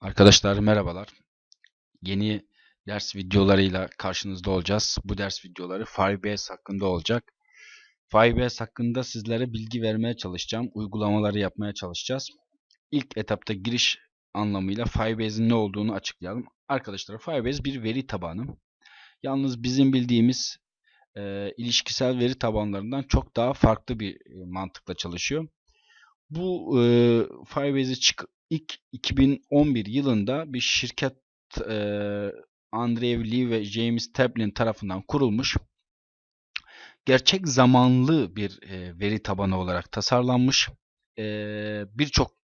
Arkadaşlar merhabalar. Yeni ders videolarıyla karşınızda olacağız. Bu ders videoları Firebase hakkında olacak. Firebase hakkında sizlere bilgi vermeye çalışacağım. Uygulamaları yapmaya çalışacağız. İlk etapta giriş anlamıyla Firebase'in ne olduğunu açıklayalım. Arkadaşlar Firebase bir veri tabanı. Yalnız bizim bildiğimiz e, ilişkisel veri tabanlarından çok daha farklı bir e, mantıkla çalışıyor. Bu e, Firebase'i çık ilk 2011 yılında bir şirket e, Andrew Lee ve James Tablin tarafından kurulmuş. Gerçek zamanlı bir e, veri tabanı olarak tasarlanmış. E, Birçok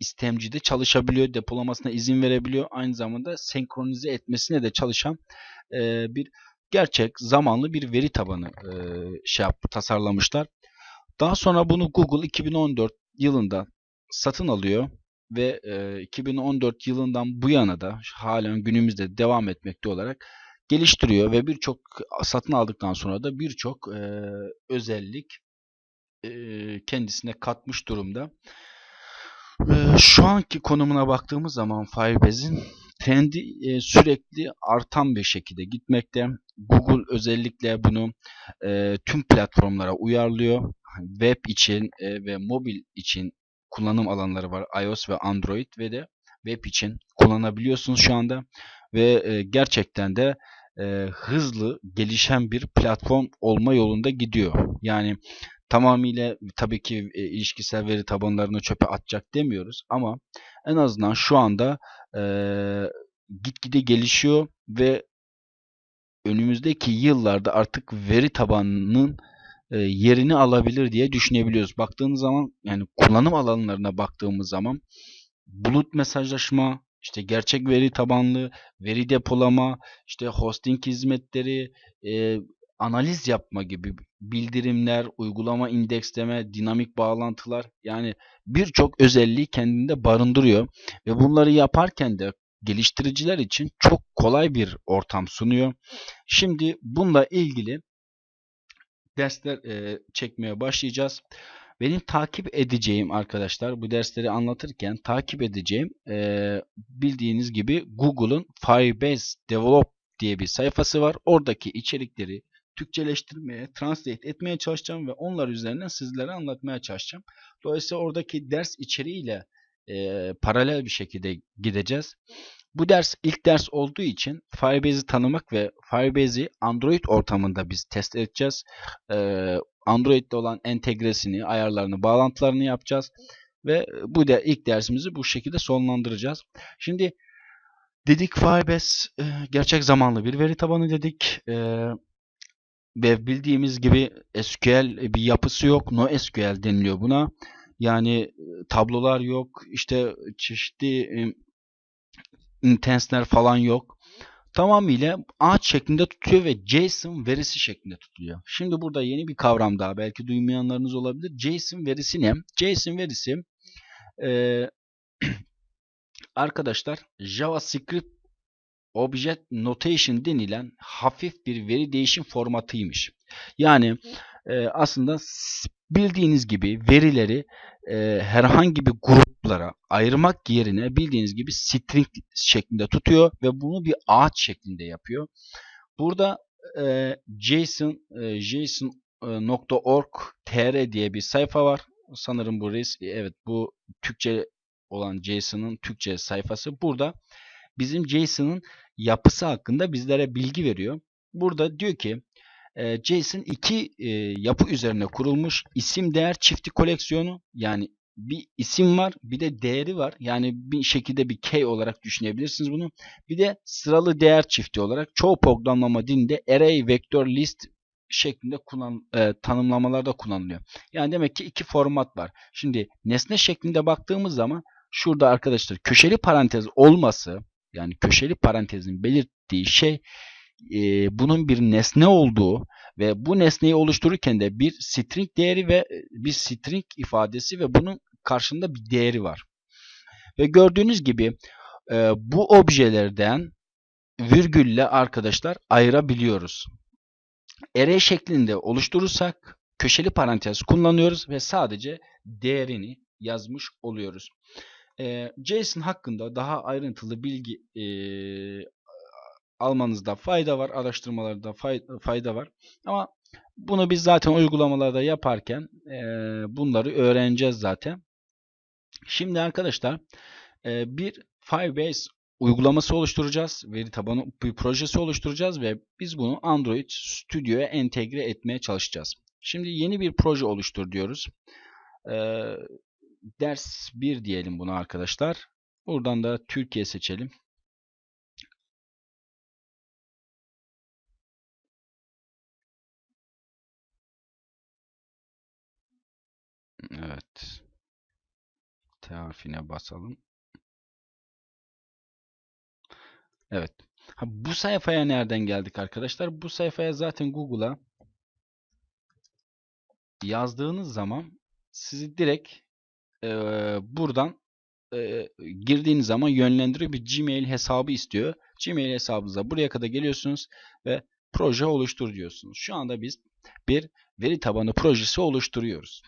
istemcide çalışabiliyor, depolamasına izin verebiliyor. Aynı zamanda senkronize etmesine de çalışan e, bir gerçek zamanlı bir veri tabanı e, şey yap, tasarlamışlar. Daha sonra bunu Google 2014 yılında satın alıyor ve e, 2014 yılından bu yana da halen günümüzde devam etmekte olarak geliştiriyor ve birçok satın aldıktan sonra da birçok e, özellik e, kendisine katmış durumda. E, şu anki konumuna baktığımız zaman Firebase'in trendi e, sürekli artan bir şekilde gitmekte. Google özellikle bunu e, tüm platformlara uyarlıyor. Web için e, ve mobil için kullanım alanları var. iOS ve Android ve de web için kullanabiliyorsunuz şu anda. Ve e, gerçekten de e, hızlı gelişen bir platform olma yolunda gidiyor. Yani tamamıyla tabii ki e, ilişkisel veri tabanlarını çöpe atacak demiyoruz ama en azından şu anda e, gitgide gelişiyor ve önümüzdeki yıllarda artık veri tabanının e, yerini alabilir diye düşünebiliyoruz. Baktığımız zaman yani kullanım alanlarına baktığımız zaman bulut mesajlaşma, işte gerçek veri tabanlı, veri depolama, işte hosting hizmetleri, e, analiz yapma gibi bildirimler, uygulama indeksleme, dinamik bağlantılar yani birçok özelliği kendinde barındırıyor ve bunları yaparken de geliştiriciler için çok kolay bir ortam sunuyor. Şimdi bununla ilgili dersler e, çekmeye başlayacağız. Benim takip edeceğim arkadaşlar bu dersleri anlatırken takip edeceğim e, bildiğiniz gibi Google'un Firebase Develop diye bir sayfası var. Oradaki içerikleri Türkçeleştirmeye, translate etmeye çalışacağım ve onlar üzerinden sizlere anlatmaya çalışacağım. Dolayısıyla oradaki ders içeriğiyle e, paralel bir şekilde gideceğiz. Bu ders ilk ders olduğu için Firebase'i tanımak ve Firebase'i Android ortamında biz test edeceğiz. Ee, Android'de olan entegresini, ayarlarını, bağlantılarını yapacağız. Ve bu da ilk dersimizi bu şekilde sonlandıracağız. Şimdi dedik Firebase e, gerçek zamanlı bir veri tabanı dedik. E, ve bildiğimiz gibi SQL bir yapısı yok. NoSQL deniliyor buna. Yani e, tablolar yok. İşte çeşitli intensler falan yok. Tamamıyla ağaç şeklinde tutuyor ve JSON verisi şeklinde tutuluyor. Şimdi burada yeni bir kavram daha belki duymayanlarınız olabilir. JSON verisi ne? JSON verisi e, arkadaşlar JavaScript Object Notation denilen hafif bir veri değişim formatıymış. Yani e, aslında bildiğiniz gibi verileri e, herhangi bir gruplara ayırmak yerine bildiğiniz gibi string şeklinde tutuyor ve bunu bir ağaç şeklinde yapıyor. Burada e, JSON e, JSON.org tr diye bir sayfa var. Sanırım bu res evet bu Türkçe olan JSON'ın Türkçe sayfası. Burada bizim JSON'ın yapısı hakkında bizlere bilgi veriyor. Burada diyor ki e, JSON iki e, yapı üzerine kurulmuş isim değer çifti koleksiyonu yani bir isim var bir de değeri var. Yani bir şekilde bir key olarak düşünebilirsiniz bunu. Bir de sıralı değer çifti olarak çoğu programlama dilinde array, vektör, list şeklinde kullan, e, tanımlamalarda kullanılıyor. Yani demek ki iki format var. Şimdi nesne şeklinde baktığımız zaman şurada arkadaşlar köşeli parantez olması yani köşeli parantezin belirttiği şey e, bunun bir nesne olduğu ve bu nesneyi oluştururken de bir string değeri ve bir string ifadesi ve bunun karşında bir değeri var. Ve gördüğünüz gibi e, bu objelerden virgülle arkadaşlar ayırabiliyoruz. Array şeklinde oluşturursak köşeli parantez kullanıyoruz ve sadece değerini yazmış oluyoruz. e, JSON hakkında daha ayrıntılı bilgi e, almanızda fayda var. Araştırmalarda fay- fayda var. Ama bunu biz zaten uygulamalarda yaparken bunları öğreneceğiz zaten. Şimdi arkadaşlar bir Firebase uygulaması oluşturacağız. Veri tabanı bir projesi oluşturacağız ve biz bunu Android Studio'ya entegre etmeye çalışacağız. Şimdi yeni bir proje oluştur diyoruz. Ders 1 diyelim buna arkadaşlar. Buradan da Türkiye seçelim. Evet. T basalım. Evet. Ha, bu sayfaya nereden geldik arkadaşlar? Bu sayfaya zaten Google'a yazdığınız zaman sizi direkt e, buradan e, girdiğiniz zaman yönlendiriyor bir Gmail hesabı istiyor. Gmail hesabınıza buraya kadar geliyorsunuz ve proje oluştur diyorsunuz. Şu anda biz bir veri tabanı projesi oluşturuyoruz.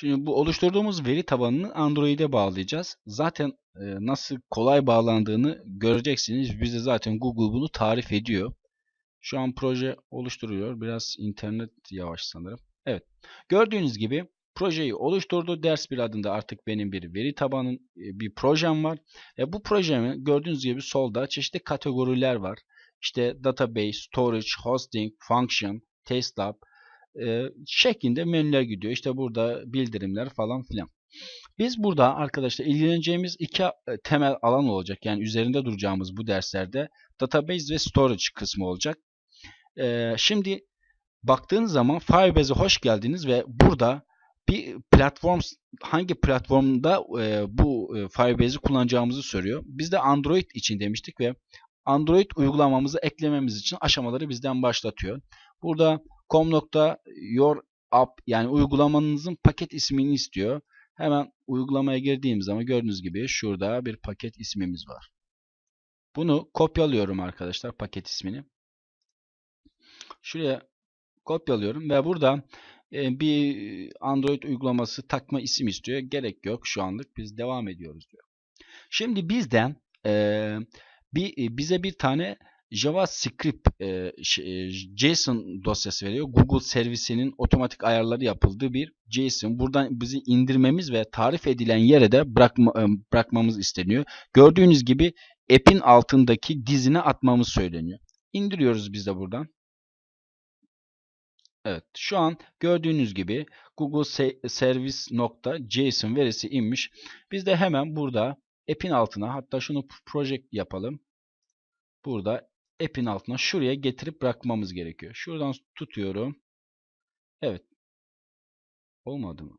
Şimdi bu oluşturduğumuz veri tabanını Android'e bağlayacağız. Zaten e, nasıl kolay bağlandığını göreceksiniz. Bize zaten Google bunu tarif ediyor. Şu an proje oluşturuyor. Biraz internet yavaş sanırım. Evet. Gördüğünüz gibi projeyi oluşturdu. Ders bir adında artık benim bir veri tabanım, e, bir projem var. E, bu projemi gördüğünüz gibi solda çeşitli kategoriler var. İşte database, storage, hosting, function, test lab e, şeklinde menüler gidiyor. İşte burada bildirimler falan filan. Biz burada arkadaşlar ilgileneceğimiz iki temel alan olacak. Yani üzerinde duracağımız bu derslerde database ve storage kısmı olacak. Şimdi baktığınız zaman Firebase'e hoş geldiniz ve burada bir platform hangi platformda bu e, Firebase'i kullanacağımızı soruyor. Biz de Android için demiştik ve Android uygulamamızı eklememiz için aşamaları bizden başlatıyor. Burada com.your app yani uygulamanızın paket ismini istiyor. Hemen uygulamaya girdiğim zaman gördüğünüz gibi şurada bir paket ismimiz var. Bunu kopyalıyorum arkadaşlar paket ismini. Şuraya kopyalıyorum ve burada e, bir Android uygulaması takma isim istiyor. Gerek yok şu anlık biz devam ediyoruz diyor. Şimdi bizden e, bir bize bir tane JavaScript e, JSON dosyası veriyor. Google servisinin otomatik ayarları yapıldığı bir JSON. Buradan bizi indirmemiz ve tarif edilen yere de bırakma, bırakmamız isteniyor. Gördüğünüz gibi app'in altındaki dizine atmamız söyleniyor. İndiriyoruz biz de buradan. Evet, şu an gördüğünüz gibi Google Service.json verisi inmiş. Biz de hemen burada app'in altına hatta şunu project yapalım. Burada app'in altına şuraya getirip bırakmamız gerekiyor. Şuradan tutuyorum. Evet. Olmadı mı?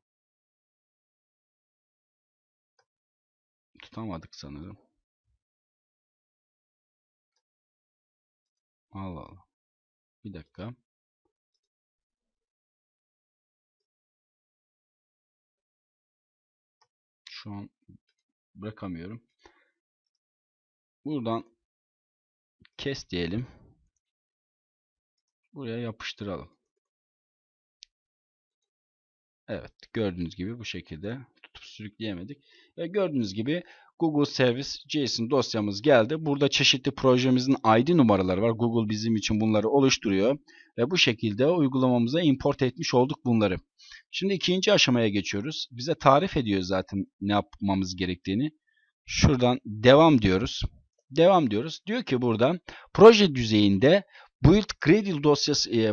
Tutamadık sanırım. Allah Allah. Bir dakika. Şu an bırakamıyorum. Buradan kes diyelim. Buraya yapıştıralım. Evet gördüğünüz gibi bu şekilde tutup sürükleyemedik. Ve gördüğünüz gibi Google Service JSON dosyamız geldi. Burada çeşitli projemizin ID numaraları var. Google bizim için bunları oluşturuyor. Ve bu şekilde uygulamamıza import etmiş olduk bunları. Şimdi ikinci aşamaya geçiyoruz. Bize tarif ediyor zaten ne yapmamız gerektiğini. Şuradan devam diyoruz. Devam diyoruz. Diyor ki burada proje düzeyinde build gradle dosyası e,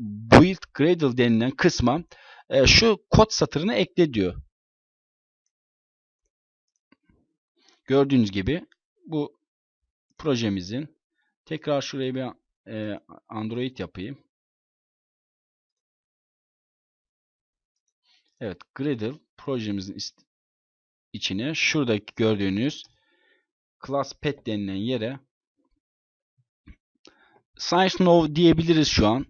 build gradle denilen kısma e, şu kod satırını ekle diyor. Gördüğünüz gibi bu projemizin tekrar şuraya bir e, Android yapayım. Evet, Gradle projemizin içine şuradaki gördüğünüz class pet denilen yere science no diyebiliriz şu an.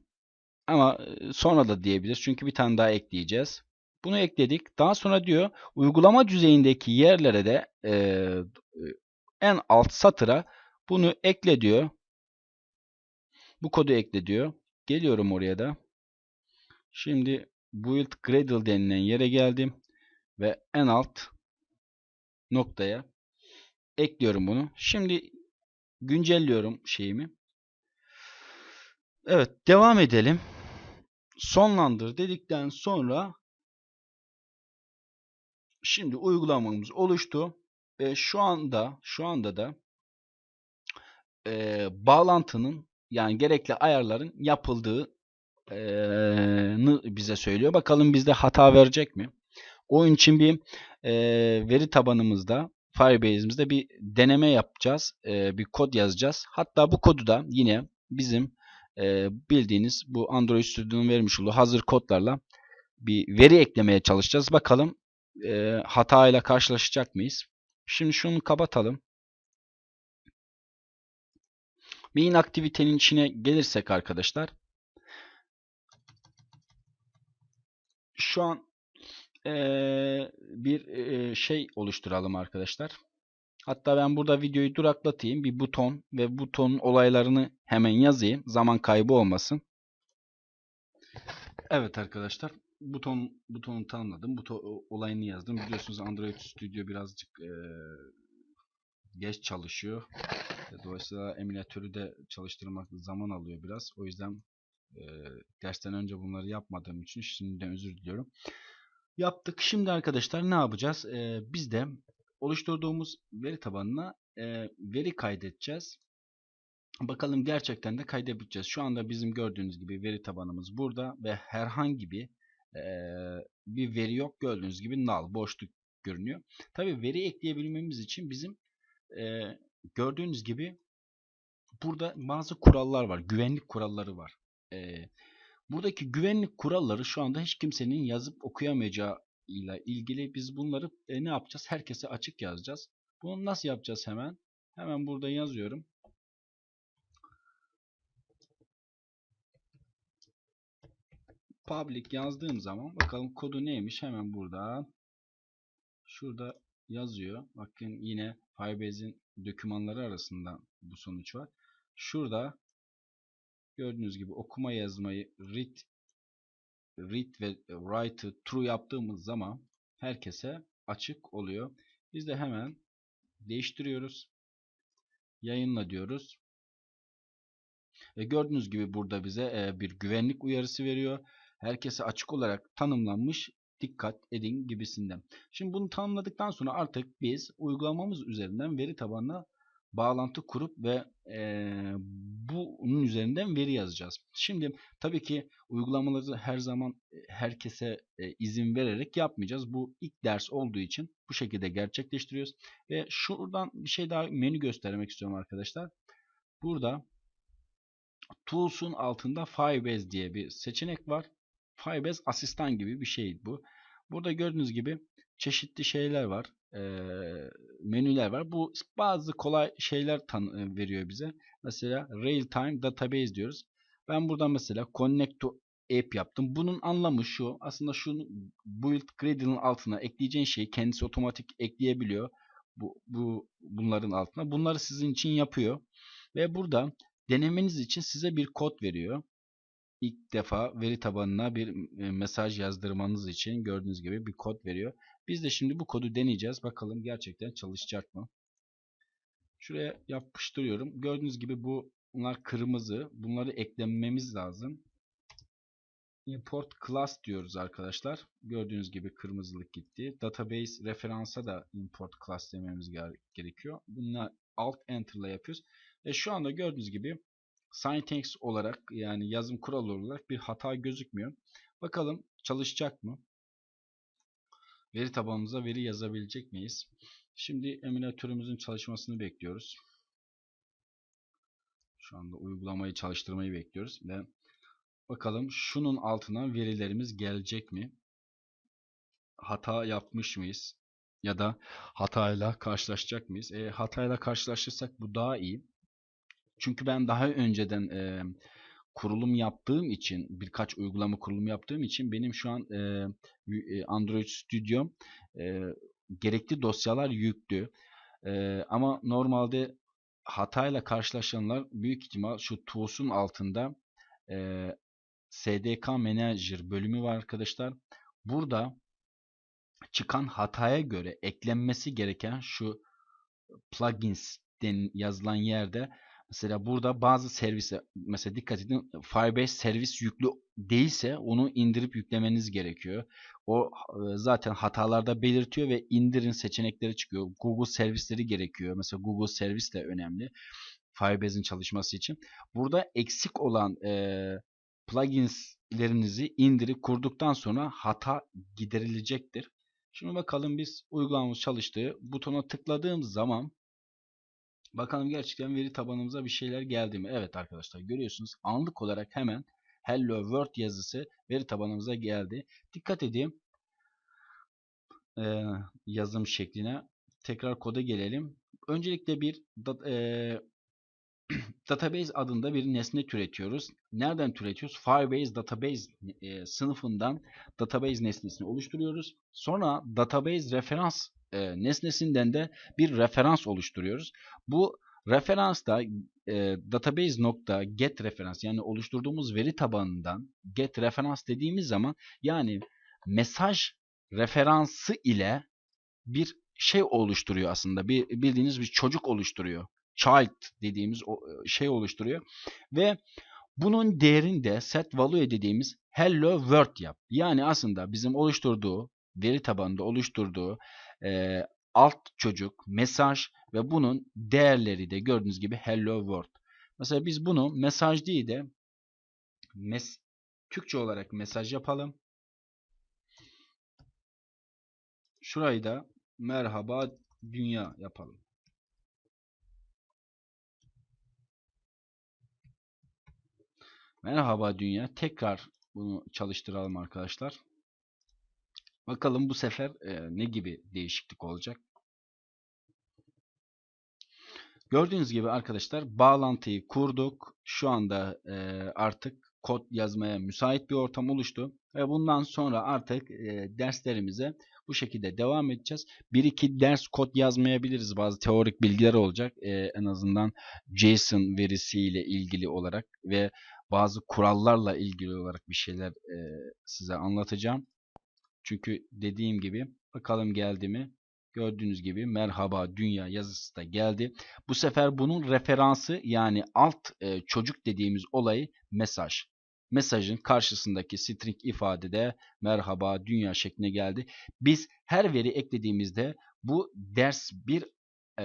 Ama e, sonra da diyebiliriz. Çünkü bir tane daha ekleyeceğiz. Bunu ekledik. Daha sonra diyor uygulama düzeyindeki yerlere de e, en alt satıra bunu ekle diyor. Bu kodu ekle diyor. Geliyorum oraya da. Şimdi build gradle denilen yere geldim. ve en alt noktaya ekliyorum bunu. Şimdi güncelliyorum şeyimi. Evet devam edelim. Sonlandır dedikten sonra şimdi uygulamamız oluştu ve şu anda şu anda da e, bağlantının yani gerekli ayarların yapıldığını bize söylüyor. Bakalım bizde hata verecek mi? Onun için bir e, veri tabanımızda Firebase'imizde bir deneme yapacağız. E, bir kod yazacağız. Hatta bu kodu da yine bizim e, bildiğiniz bu Android Studio'nun vermiş olduğu hazır kodlarla bir veri eklemeye çalışacağız. Bakalım e, hatayla karşılaşacak mıyız? Şimdi şunu kapatalım. Main aktivitenin içine gelirsek arkadaşlar şu an bir şey oluşturalım arkadaşlar. Hatta ben burada videoyu duraklatayım. Bir buton ve butonun olaylarını hemen yazayım. Zaman kaybı olmasın. Evet arkadaşlar. Buton butonu tanımladım. Buton olayını yazdım. Biliyorsunuz Android Studio birazcık e, geç çalışıyor. Dolayısıyla emülatörü de çalıştırmak zaman alıyor biraz. O yüzden e, dersten önce bunları yapmadığım için şimdiden özür diliyorum. Yaptık. Şimdi arkadaşlar ne yapacağız? E, biz de oluşturduğumuz veri tabanına e, veri kaydedeceğiz. Bakalım gerçekten de kaydedebileceğiz. Şu anda bizim gördüğünüz gibi veri tabanımız burada ve herhangi bir e, bir veri yok. Gördüğünüz gibi null, boşluk görünüyor. Tabi veri ekleyebilmemiz için bizim e, gördüğünüz gibi burada bazı kurallar var. Güvenlik kuralları var. E, buradaki güvenlik kuralları şu anda hiç kimsenin yazıp okuyamayacağı ile ilgili biz bunları e, ne yapacağız? Herkese açık yazacağız. Bunu nasıl yapacağız hemen? Hemen burada yazıyorum. Public yazdığım zaman bakalım kodu neymiş hemen burada. Şurada yazıyor. Bakın yine Firebase'in dokümanları arasında bu sonuç var. Şurada gördüğünüz gibi okuma yazmayı read read ve write'ı true yaptığımız zaman herkese açık oluyor. Biz de hemen değiştiriyoruz. Yayınla diyoruz. Ve gördüğünüz gibi burada bize bir güvenlik uyarısı veriyor. Herkese açık olarak tanımlanmış dikkat edin gibisinden. Şimdi bunu tanımladıktan sonra artık biz uygulamamız üzerinden veri tabanına bağlantı kurup ve e, bunun üzerinden veri yazacağız. Şimdi tabii ki uygulamaları her zaman herkese e, izin vererek yapmayacağız. Bu ilk ders olduğu için bu şekilde gerçekleştiriyoruz. Ve şuradan bir şey daha menü göstermek istiyorum arkadaşlar. Burada Tools'un altında Firebase diye bir seçenek var. Firebase asistan gibi bir şey bu. Burada gördüğünüz gibi çeşitli şeyler var. E, menüler var. Bu bazı kolay şeyler tan veriyor bize. Mesela real time database diyoruz. Ben burada mesela connect to app yaptım. Bunun anlamı şu. Aslında şu build gradle'ın altına ekleyeceğin şeyi kendisi otomatik ekleyebiliyor. Bu, bu bunların altına. Bunları sizin için yapıyor. Ve burada denemeniz için size bir kod veriyor ilk defa veri tabanına bir mesaj yazdırmanız için gördüğünüz gibi bir kod veriyor. Biz de şimdi bu kodu deneyeceğiz. Bakalım gerçekten çalışacak mı? Şuraya yapıştırıyorum. Gördüğünüz gibi bu bunlar kırmızı. Bunları eklememiz lazım. Import class diyoruz arkadaşlar. Gördüğünüz gibi kırmızılık gitti. Database referansa da import class dememiz gerekiyor. Bunlar alt enter ile yapıyoruz. Ve şu anda gördüğünüz gibi syntax olarak yani yazım kuralı olarak bir hata gözükmüyor. Bakalım çalışacak mı? Veri tabanımıza veri yazabilecek miyiz? Şimdi emülatörümüzün çalışmasını bekliyoruz. Şu anda uygulamayı çalıştırmayı bekliyoruz ve bakalım şunun altına verilerimiz gelecek mi? Hata yapmış mıyız? Ya da hatayla karşılaşacak mıyız? E, hatayla karşılaşırsak bu daha iyi. Çünkü ben daha önceden e, kurulum yaptığım için birkaç uygulama kurulum yaptığım için benim şu an e, Android Studio e, gerekli dosyalar yüklü. E, ama normalde hatayla karşılaşanlar büyük ihtimal şu Tools'un altında e, SDK Manager bölümü var arkadaşlar. Burada çıkan hataya göre eklenmesi gereken şu plugins den yazılan yerde mesela burada bazı servise mesela dikkat edin Firebase servis yüklü değilse onu indirip yüklemeniz gerekiyor. O e, zaten hatalarda belirtiyor ve indirin seçenekleri çıkıyor. Google servisleri gerekiyor. Mesela Google servis de önemli. Firebase'in çalışması için. Burada eksik olan e, pluginslerinizi indirip kurduktan sonra hata giderilecektir. Şimdi bakalım biz uygulamamız çalıştığı butona tıkladığım zaman bakalım gerçekten veri tabanımıza bir şeyler geldi mi? Evet arkadaşlar görüyorsunuz anlık olarak hemen Hello World yazısı veri tabanımıza geldi. Dikkat edin e, yazım şekline. Tekrar koda gelelim. Öncelikle bir da, e, database adında bir nesne türetiyoruz. Nereden türetiyoruz? Firebase database e, sınıfından database nesnesini oluşturuyoruz. Sonra database referans e, nesnesinden de bir referans oluşturuyoruz. Bu referans da e, database referans yani oluşturduğumuz veri tabanından get referans dediğimiz zaman yani mesaj referansı ile bir şey oluşturuyor aslında. Bir bildiğiniz bir çocuk oluşturuyor child dediğimiz şey oluşturuyor. Ve bunun değerinde set value dediğimiz hello world yap. Yani aslında bizim oluşturduğu veri tabanında oluşturduğu e, alt çocuk, mesaj ve bunun değerleri de gördüğünüz gibi hello world. Mesela biz bunu mesaj değil de mes Türkçe olarak mesaj yapalım. Şurayı da merhaba dünya yapalım. Merhaba dünya. Tekrar bunu çalıştıralım arkadaşlar. Bakalım bu sefer e, ne gibi değişiklik olacak. Gördüğünüz gibi arkadaşlar bağlantıyı kurduk. Şu anda e, artık kod yazmaya müsait bir ortam oluştu. Ve bundan sonra artık e, derslerimize bu şekilde devam edeceğiz. Bir iki ders kod yazmayabiliriz. Bazı teorik bilgiler olacak. E, en azından JSON verisiyle ilgili olarak ve bazı kurallarla ilgili olarak bir şeyler e, size anlatacağım. Çünkü dediğim gibi bakalım geldi mi? Gördüğünüz gibi merhaba dünya yazısı da geldi. Bu sefer bunun referansı yani alt e, çocuk dediğimiz olayı mesaj. Mesajın karşısındaki string ifadede merhaba dünya şekline geldi. Biz her veri eklediğimizde bu ders bir e,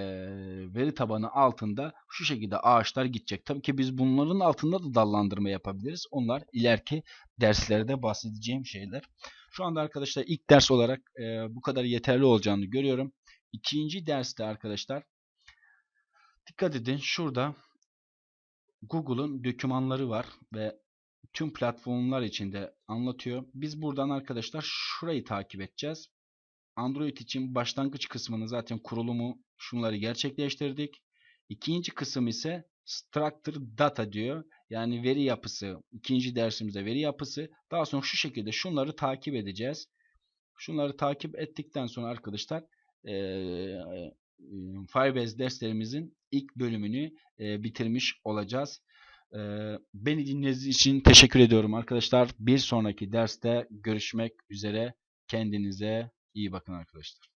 veri tabanı altında şu şekilde ağaçlar gidecek. Tabii ki biz bunların altında da dallandırma yapabiliriz. Onlar ileriki derslerde bahsedeceğim şeyler. Şu anda arkadaşlar ilk ders olarak e, bu kadar yeterli olacağını görüyorum. İkinci derste arkadaşlar dikkat edin şurada Google'un dokümanları var ve tüm platformlar içinde anlatıyor. Biz buradan arkadaşlar şurayı takip edeceğiz. Android için başlangıç kısmını zaten kurulumu şunları gerçekleştirdik. İkinci kısım ise structure data diyor. Yani veri yapısı. İkinci dersimizde veri yapısı. Daha sonra şu şekilde şunları takip edeceğiz. Şunları takip ettikten sonra arkadaşlar e, Firebase derslerimizin ilk bölümünü e, bitirmiş olacağız. E, beni dinlediğiniz için teşekkür ediyorum arkadaşlar. Bir sonraki derste görüşmek üzere. Kendinize iyi bakın arkadaşlar.